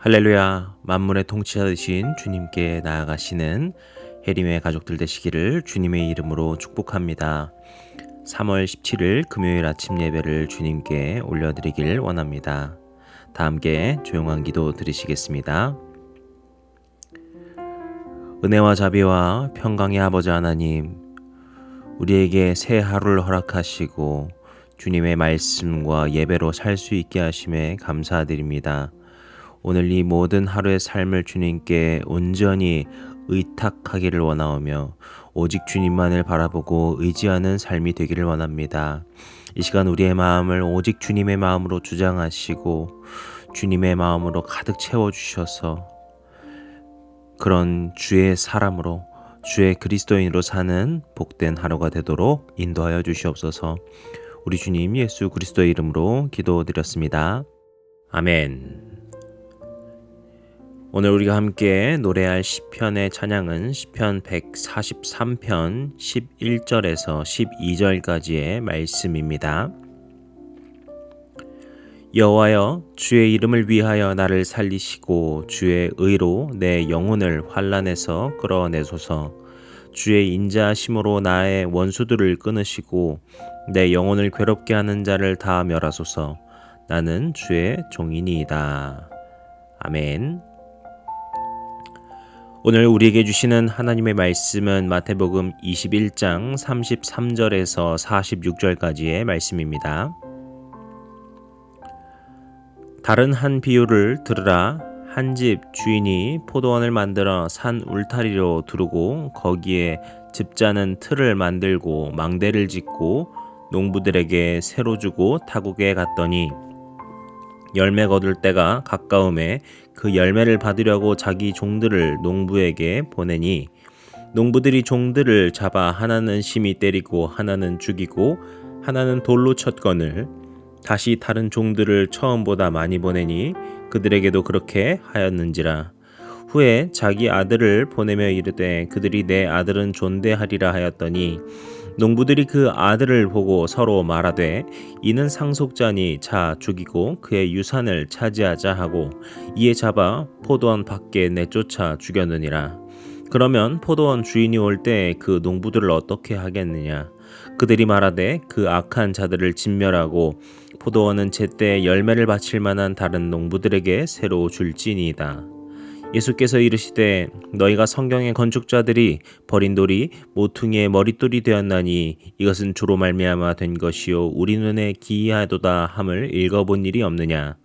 할렐루야 만물의 통치자 되신 주님께 나아가시는 해림의 가족들 되시기를 주님의 이름으로 축복합니다. 3월 17일 금요일 아침 예배를 주님께 올려드리길 원합니다. 다 함께 조용한 기도 드리시겠습니다. 은혜와 자비와 평강의 아버지 하나님, 우리에게 새 하루를 허락하시고 주님의 말씀과 예배로 살 수 있게 하심에 감사드립니다. 오늘 이 모든 하루의 삶을 주님께 온전히 의탁하기를 원하오며 오직 주님만을 바라보고 의지하는 삶이 되기를 원합니다. 이 시간 우리의 마음을 오직 주님의 마음으로 주장하시고 주님의 마음으로 가득 채워 주셔서 그런 주의 사람으로 주의 그리스도인으로 사는 복된 하루가 되도록 인도하여 주시옵소서. 우리 주님 예수 그리스도의 이름으로 기도드렸습니다. 아멘. 오늘 우리가 함께 노래할 시편의 찬양은 시편 143편 11절에서 12절까지의 말씀입니다. 여호와여 주의 이름을 위하여 나를 살리시고 주의 의로 내 영혼을 환란에서 끌어내소서 주의 인자하심으로 나의 원수들을 끊으시고 내 영혼을 괴롭게 하는 자를 다 멸하소서 나는 주의 종이니이다. 아멘. 오늘 우리에게 주시는 하나님의 말씀은 마태복음 21장 33절에서 46절까지의 말씀입니다. 다른 한 비유를 들으라 한 집 주인이 포도원을 만들어 산 울타리로 두르고 거기에 집자는 틀을 만들고 망대를 짓고 농부들에게 새로 주고 타국에 갔더니 열매 거둘 때가 가까움에 그 열매를 받으려고 자기 종들을 농부에게 보내니 농부들이 종들을 잡아 하나는 심히 때리고 하나는 죽이고 하나는 돌로 쳤거늘 다시 다른 종들을 처음보다 많이 보내니 그들에게도 그렇게 하였는지라. 후에 자기 아들을 보내며 이르되 그들이 내 아들은 존대하리라 하였더니 농부들이 그 아들을 보고 서로 말하되 이는 상속자니 자 죽이고 그의 유산을 차지하자 하고 이에 잡아 포도원 밖에 내쫓아 죽였느니라. 그러면 포도원 주인이 올 때 그 농부들을 어떻게 하겠느냐? 그들이 말하되 그 악한 자들을 진멸하고 포도원은 제때 열매를 바칠 만한 다른 농부들에게 새로 줄지니이다. 예수께서 이르시되 너희가 성경의 건축자들이 버린 돌이 모퉁이의 머릿돌이 되었나니 이것은 주로 말미암아 된 것이요 우리 눈에 기이하도다 함을 읽어본 일이 없느냐.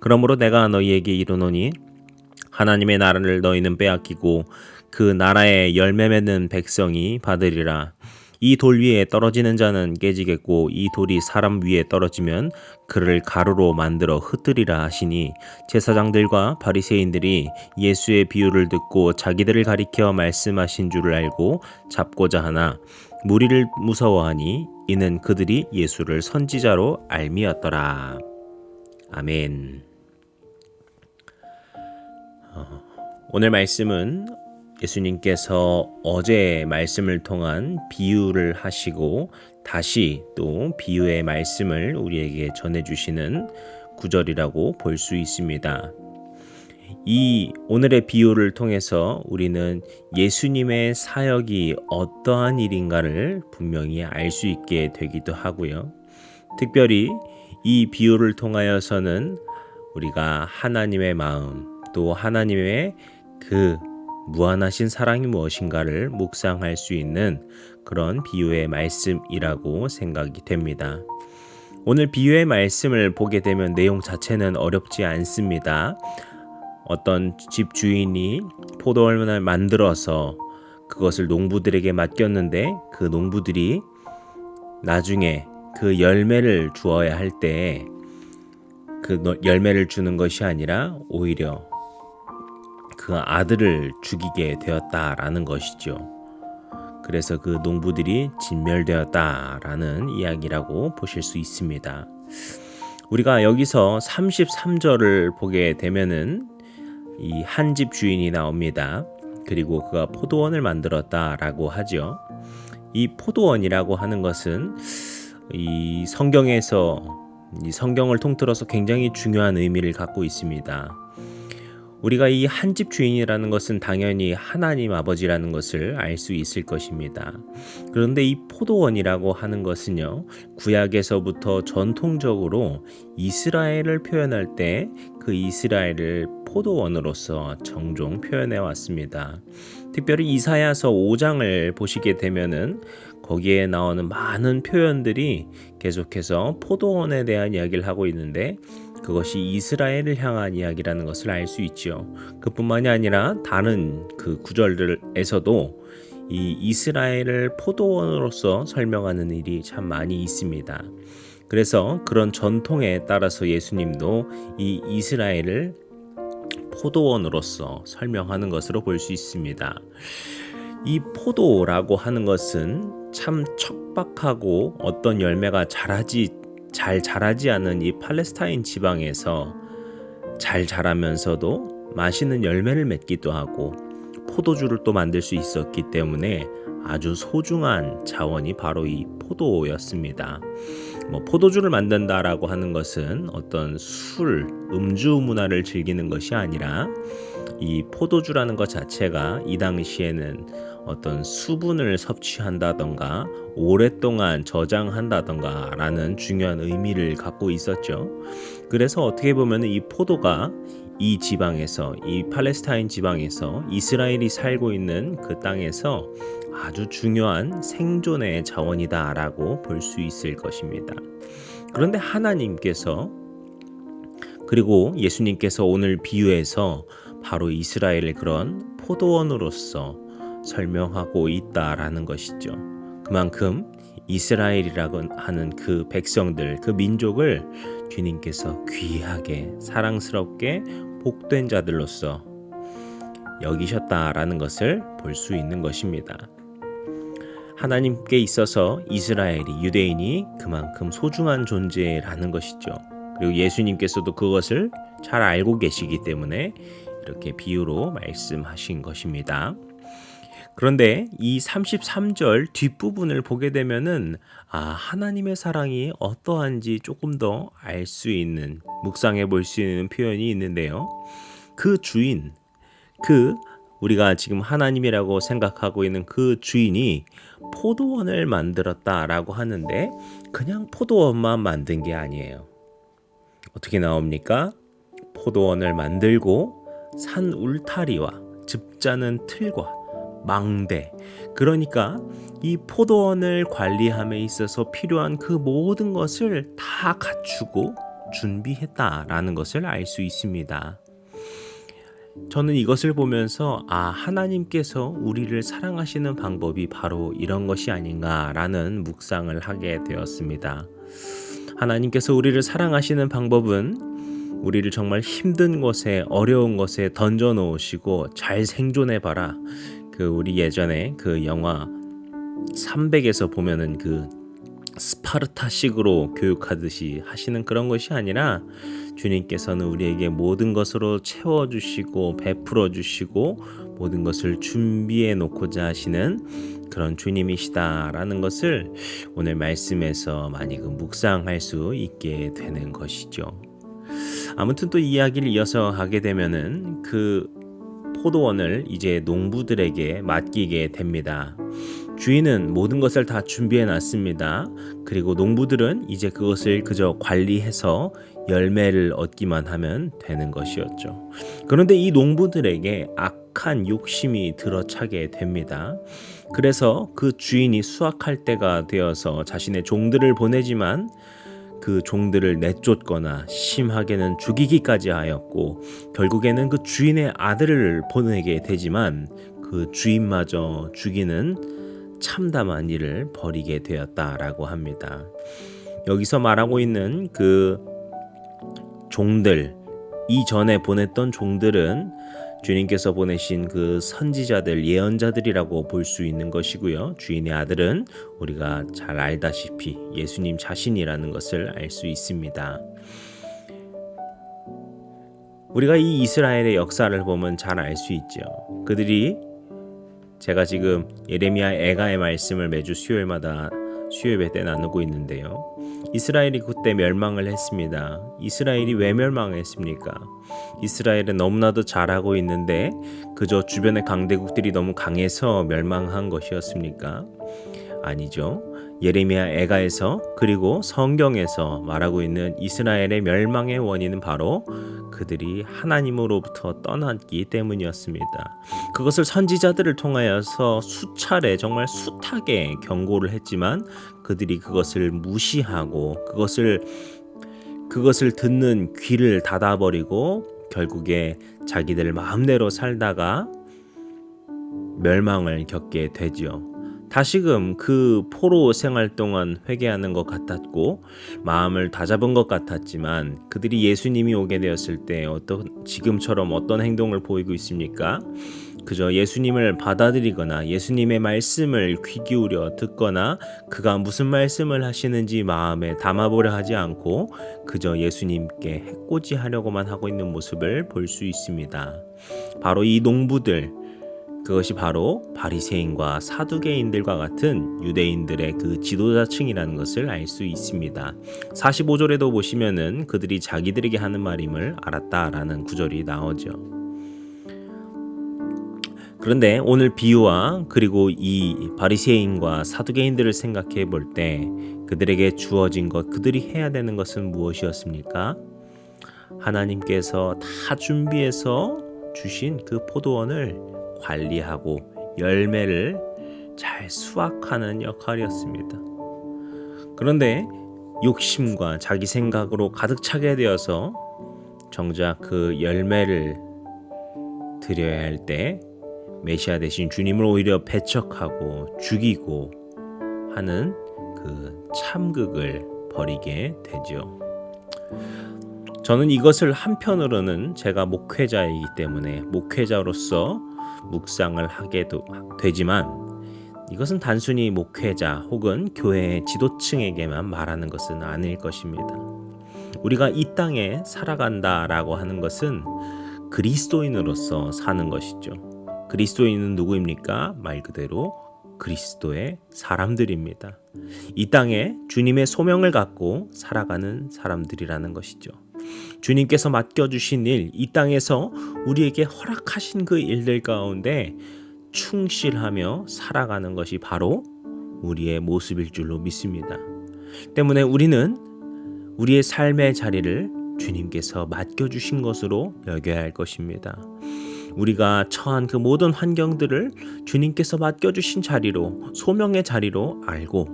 그러므로 내가 너희에게 이르노니 하나님의 나라를 너희는 빼앗기고 그 나라의 열매 맺는 백성이 받으리라 이 돌 위에 떨어지는 자는 깨지겠고 이 돌이 사람 위에 떨어지면 그를 가루로 만들어 흩뜨리라 하시니 제사장들과 바리새인들이 예수의 비유를 듣고 자기들을 가리켜 말씀하신 줄을 알고 잡고자 하나 무리를 무서워하니 이는 그들이 예수를 선지자로 알미었더라. 아멘. 어, 오늘 말씀은 예수님께서 어제 말씀을 통한 비유를 하시고 다시 또 비유의 말씀을 우리에게 전해주시는 구절이라고 볼 수 있습니다. 이 오늘의 비유를 통해서 우리는 예수님의 사역이 어떠한 일인가를 분명히 알 수 있게 되기도 하고요. 특별히 이 비유를 통하여서는 우리가 하나님의 마음 또 하나님의 그 무한하신 사랑이 무엇인가를 묵상할 수 있는 그런 비유의 말씀이라고 생각이 됩니다. 오늘 비유의 말씀을 보게 되면 내용 자체는 어렵지 않습니다. 어떤 집 주인이 포도원을 만들어서 그것을 농부들에게 맡겼는데 그 농부들이 나중에 그 열매를 주어야 할 때 그 열매를 주는 것이 아니라 오히려 그 아들을 죽이게 되었다라는 것이죠. 그래서 그 농부들이 진멸되었다라는 이야기라고 보실 수 있습니다. 우리가 여기서 33절을 보게 되면은 이 한 집 주인이 나옵니다. 그리고 그가 포도원을 만들었다라고 하죠. 이 포도원이라고 하는 것은 이 성경에서 이 성경을 통틀어서 굉장히 중요한 의미를 갖고 있습니다. 우리가 이 한 집 주인이라는 것은 당연히 하나님 아버지라는 것을 알 수 있을 것입니다. 그런데 이 포도원이라고 하는 것은요, 구약에서부터 전통적으로 이스라엘을 표현할 때 그 이스라엘을 포도원으로서 정종 표현해 왔습니다. 특별히 이사야서 5장을 보시게 되면은 거기에 나오는 많은 표현들이 계속해서 포도원에 대한 이야기를 하고 있는데 그것이 이스라엘을 향한 이야기라는 것을 알 수 있지요. 그뿐만이 아니라 다른 그 구절들에서도 이 이스라엘을 포도원으로서 설명하는 일이 참 많이 있습니다. 그래서 그런 전통에 따라서 예수님도 이 이스라엘을 포도원으로서 설명하는 것으로 볼 수 있습니다. 이 포도라고 하는 것은 참 척박하고 어떤 열매가 자라지 잘 자라지 않은 이 팔레스타인 지방에서 잘 자라면서도 맛있는 열매를 맺기도 하고 포도주를 또 만들 수 있었기 때문에 아주 소중한 자원이 바로 이 포도였습니다. 뭐 포도주를 만든다라고 하는 것은 어떤 술, 음주 문화를 즐기는 것이 아니라 이 포도주라는 것 자체가 이 당시에는 어떤 수분을 섭취한다던가 오랫동안 저장한다던가 라는 중요한 의미를 갖고 있었죠. 그래서 어떻게 보면 이 포도가 이 지방에서 이 팔레스타인 지방에서 이스라엘이 살고 있는 그 땅에서 아주 중요한 생존의 자원이다라고 볼 수 있을 것입니다. 그런데 하나님께서 그리고 예수님께서 오늘 비유에서 바로 이스라엘을 그런 포도원으로서 설명하고 있다라는 것이죠. 그만큼 이스라엘이라고 하는 그 백성들, 그 민족을 주님께서 귀하게 사랑스럽게 복된 자들로서 여기셨다라는 것을 볼 수 있는 것입니다. 하나님께 있어서 이스라엘이 유대인이 그만큼 소중한 존재라는 것이죠. 그리고 예수님께서도 그것을 잘 알고 계시기 때문에 이렇게 비유로 말씀하신 것입니다. 그런데 이 33절 뒷부분을 보게 되면은 아, 하나님의 사랑이 어떠한지 조금 더 알 수 있는 묵상해 볼 수 있는 표현이 있는데요. 그 주인 그 우리가 지금 하나님이라고 생각하고 있는 그 주인이 포도원을 만들었다라고 하는데 그냥 포도원만 만든 게 아니에요. 어떻게 나옵니까? 포도원을 만들고 산 울타리와 즙자는 틀과 망대 그러니까 이 포도원을 관리함에 있어서 필요한 그 모든 것을 다 갖추고 준비했다라는 것을 알 수 있습니다. 저는 이것을 보면서 아, 하나님께서 우리를 사랑하시는 방법이 바로 이런 것이 아닌가라는 묵상을 하게 되었습니다. 하나님께서 우리를 사랑하시는 방법은 우리를 정말 힘든 것에 어려운 것에 던져 놓으시고 잘 생존해 봐라. 그 우리 예전에 그 영화 300에서 보면은 그 스파르타식으로 교육하듯이 하시는 그런 것이 아니라 주님께서는 우리에게 모든 것으로 채워 주시고 베풀어 주시고 모든 것을 준비해 놓고자 하시는 그런 주님이시다라는 것을 오늘 말씀에서 많이 그 묵상할 수 있게 되는 것이죠. 아무튼 또 이야기를 이어서 하게 되면은 그 포도원을 이제 농부들에게 맡기게 됩니다. 주인은 모든 것을 다 준비해 놨습니다. 그리고 농부들은 이제 그것을 그저 관리해서 열매를 얻기만 하면 되는 것이었죠. 그런데 이 농부들에게 악한 욕심이 들어차게 됩니다. 그래서 그 주인이 수확할 때가 되어서 자신의 종들을 보내지만 그 종들을 내쫓거나 심하게는 죽이기까지 하였고 결국에는 그 주인의 아들을 보내게 되지만 그 주인마저 죽이는 참담한 일을 벌이게 되었다라고 합니다. 여기서 말하고 있는 그 종들 이전에 보냈던 종들은 주님께서 보내신 그 선지자들, 예언자들이라고 볼 수 있는 것이고요. 주인의 아들은 우리가 잘 알다시피 예수님 자신이라는 것을 알 수 있습니다. 우리가 이 이스라엘의 역사를 보면 잘 알 수 있죠. 그들이 제가 지금 예레미야 애가의 말씀을 매주 수요일마다 수요예배 때 나누고 있는데요. 이스라엘이 그때 멸망을 했습니다. 이스라엘이 왜 멸망했습니까? 이스라엘은 너무나도 잘하고 있는데 그저 주변의 강대국들이 너무 강해서 멸망한 것이었습니까? 아니죠. 예레미야 애가에서 그리고 성경에서 말하고 있는 이스라엘의 멸망의 원인은 바로 그들이 하나님으로부터 떠났기 때문이었습니다. 그것을 선지자들을 통하여서 수차례 정말 숱하게 경고를 했지만 그들이 그것을 무시하고 그것을 그것을 듣는 귀를 닫아버리고 결국에 자기들 마음대로 살다가 멸망을 겪게 되지요. 다시금 그 포로 생활 동안 회개하는 것 같았고 마음을 다잡은 것 같았지만 그들이 예수님이 오게 되었을 때 어떤 지금처럼 어떤 행동을 보이고 있습니까? 그저 예수님을 받아들이거나 예수님의 말씀을 귀 기울여 듣거나 그가 무슨 말씀을 하시는지 마음에 담아보려 하지 않고 그저 예수님께 해코지하려고만 하고 있는 모습을 볼 수 있습니다. 바로 이 농부들 그것이 바로 바리새인과 사두개인들과 같은 유대인들의 그 지도자층이라는 것을 알 수 있습니다. 45절에도 보시면은 그들이 자기들에게 하는 말임을 알았다라는 구절이 나오죠. 그런데 오늘 비유와 그리고 이 바리새인과 사두개인들을 생각해 볼 때 그들에게 주어진 것, 그들이 해야 되는 것은 무엇이었습니까? 하나님께서 다 준비해서 주신 그 포도원을 관리하고 열매를 잘 수확하는 역할이었습니다. 그런데 욕심과 자기 생각으로 가득 차게 되어서 정작 그 열매를 드려야 할 때 메시아 대신 주님을 오히려 배척하고 죽이고 하는 그 참극을 벌이게 되죠. 저는 이것을 한편으로는 제가 목회자이기 때문에 목회자로서 묵상을 하게 되지만 이것은 단순히 목회자 혹은 교회의 지도층에게만 말하는 것은 아닐 것입니다. 우리가 이 땅에 살아간다라고 하는 것은 그리스도인으로서 사는 것이죠. 그리스도인은 누구입니까? 말 그대로 그리스도의 사람들입니다. 이 땅에 주님의 소명을 갖고 살아가는 사람들이라는 것이죠. 주님께서 맡겨주신 일, 이 땅에서 우리에게 허락하신 그 일들 가운데 충실하며 살아가는 것이 바로 우리의 모습일 줄로 믿습니다. 때문에 우리는 우리의 삶의 자리를 주님께서 맡겨주신 것으로 여겨야 할 것입니다. 우리가 처한 그 모든 환경들을 주님께서 맡겨주신 자리로, 소명의 자리로 알고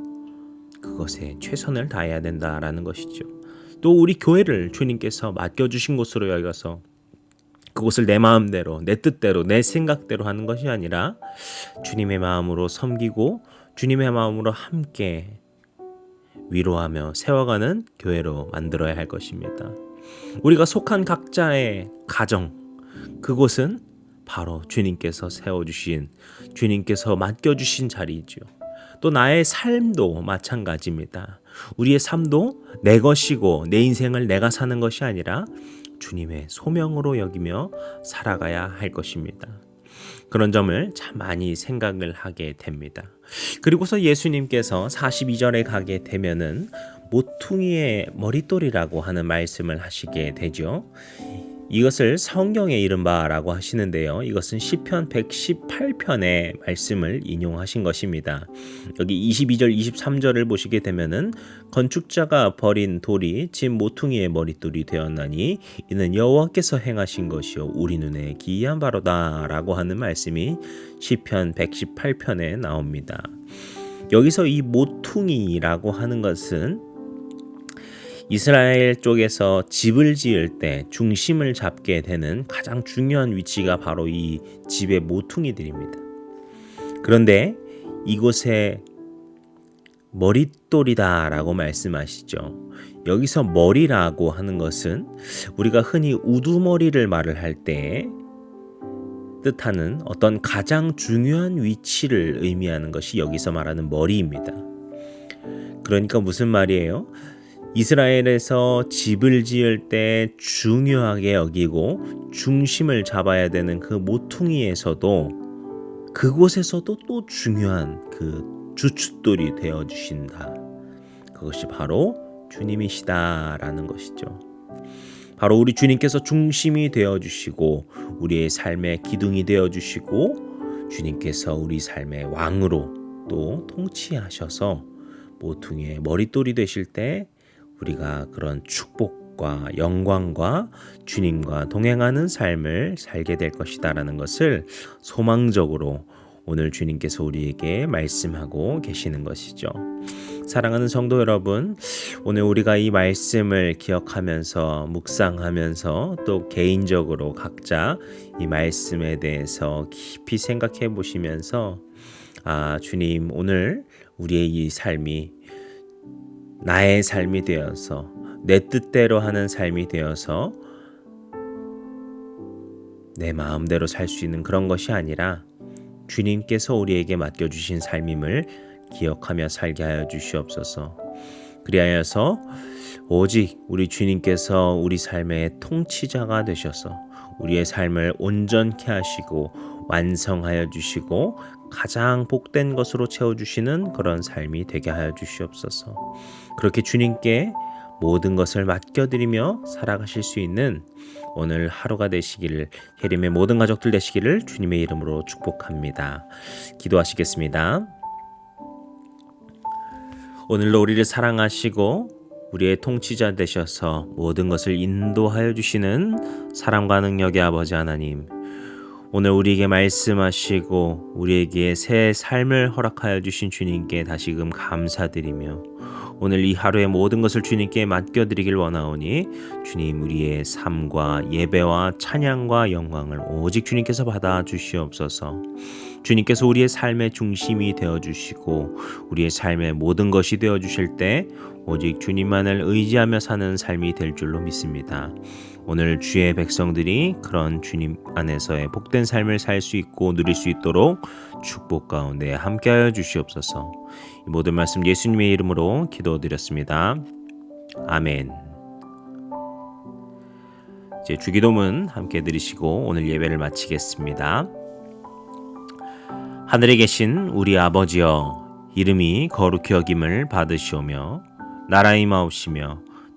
그것에 최선을 다해야 된다라는 것이죠. 또 우리 교회를 주님께서 맡겨주신 곳으로 여겨서 그곳을 내 마음대로 내 뜻대로 내 생각대로 하는 것이 아니라 주님의 마음으로 섬기고 주님의 마음으로 함께 위로하며 세워가는 교회로 만들어야 할 것입니다. 우리가 속한 각자의 가정 그곳은 바로 주님께서 세워주신 주님께서 맡겨주신 자리이죠. 또 나의 삶도 마찬가지입니다. 우리의 삶도 내 것이고 내 인생을 내가 사는 것이 아니라 주님의 소명으로 여기며 살아가야 할 것입니다. 그런 점을 참 많이 생각을 하게 됩니다. 그리고서 예수님께서 42절에 가게 되면은 모퉁이의 머릿돌이라고 하는 말씀을 하시게 되죠. 이것을 성경의 이른바라고 하시는데요. 이것은 시편 118편의 말씀을 인용하신 것입니다. 여기 22절 23절을 보시게 되면은 건축자가 버린 돌이 집 모퉁이의 머릿돌이 되었나니 이는 여호와께서 행하신 것이요 우리 눈에 기이한 바로다라고 하는 말씀이 시편 118편에 나옵니다. 여기서 이 모퉁이라고 하는 것은 이스라엘 쪽에서 집을 지을 때 중심을 잡게 되는 가장 중요한 위치가 바로 이 집의 모퉁이들입니다. 그런데 이곳에 머릿돌이다 라고 말씀하시죠. 여기서 머리라고 하는 것은 우리가 흔히 우두머리를 말을 할 때 뜻하는 어떤 가장 중요한 위치를 의미하는 것이 여기서 말하는 머리입니다. 그러니까 무슨 말이에요? 이스라엘에서 집을 지을 때 중요하게 여기고 중심을 잡아야 되는 그 모퉁이에서도 그곳에서도 또 중요한 그 주춧돌이 되어 주신다. 그것이 바로 주님이시다라는 것이죠. 바로 우리 주님께서 중심이 되어 주시고 우리의 삶의 기둥이 되어 주시고 주님께서 우리 삶의 왕으로 또 통치하셔서 모퉁이의 머릿돌이 되실 때 우리가 그런 축복과 영광과 주님과 동행하는 삶을 살게 될 것이다라는 것을 소망적으로 오늘 주님께서 우리에게 말씀하고 계시는 것이죠. 사랑하는 성도 여러분, 오늘 우리가 이 말씀을 기억하면서 묵상하면서 또 개인적으로 각자 이 말씀에 대해서 깊이 생각해 보시면서 아, 주님, 오늘 우리의 이 삶이 나의 삶이 되어서 내 뜻대로 하는 삶이 되어서 내 마음대로 살 수 있는 그런 것이 아니라 주님께서 우리에게 맡겨주신 삶임을 기억하며 살게 하여 주시옵소서. 그리하여서 오직 우리 주님께서 우리 삶의 통치자가 되셔서 우리의 삶을 온전케 하시고 완성하여 주시고 가장 복된 것으로 채워주시는 그런 삶이 되게 하여 주시옵소서. 그렇게 주님께 모든 것을 맡겨드리며 살아가실 수 있는 오늘 하루가 되시기를 예림의 모든 가족들 되시기를 주님의 이름으로 축복합니다. 기도하시겠습니다. 오늘도 우리를 사랑하시고 우리의 통치자 되셔서 모든 것을 인도하여 주시는 사랑과 능력의 아버지 하나님. 오늘 우리에게 말씀하시고 우리에게 새 삶을 허락하여 주신 주님께 다시금 감사드리며 오늘 이 하루의 모든 것을 주님께 맡겨드리길 원하오니 주님 우리의 삶과 예배와 찬양과 영광을 오직 주님께서 받아 주시옵소서. 주님께서 우리의 삶의 중심이 되어 주시고 우리의 삶의 모든 것이 되어 주실 때 오직 주님만을 의지하며 사는 삶이 될 줄로 믿습니다. 오늘 주의 백성들이 그런 주님 안에서의 복된 삶을 살 수 있고 누릴 수 있도록 축복 가운데 함께하여 주시옵소서. 이 모든 말씀 예수님의 이름으로 기도드렸습니다. 아멘. 이제 주기도문 함께 드리시고 오늘 예배를 마치겠습니다. 하늘에 계신 우리 아버지여 이름이 거룩히 여김을 받으시오며 나라의 마옵시며